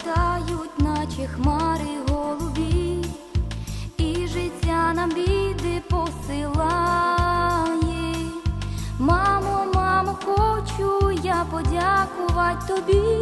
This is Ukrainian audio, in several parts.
пролітають, наче хмари голубі, і життя нам біди посилає. Мамо, мамо, хочу я подякувати тобі.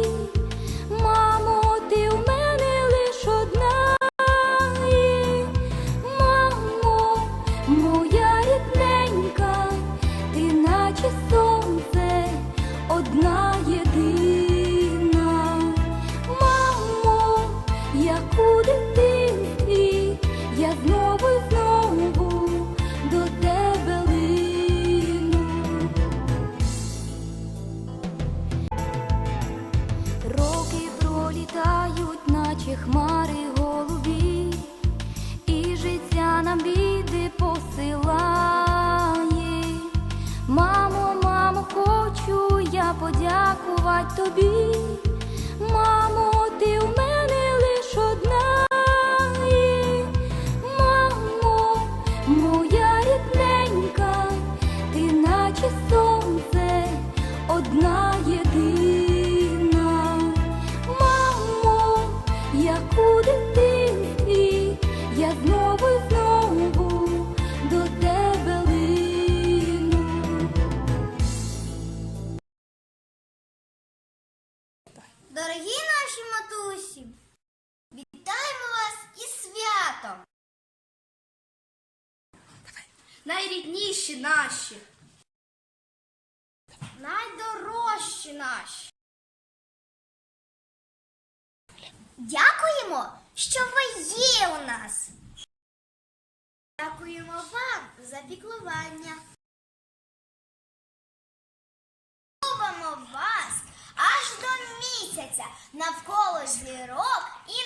Пролітають, хмари голубі, і життя нам біди посилає. Мамо, мамо, хочу я подякувати тобі. Мамо, Дорогі наші матусі, вітаємо вас із святом! Найрідніші наші, найдорожчі наші. Дякуємо, що ви є у нас. Дякуємо вам за піклування. Місяця навколо зірок і.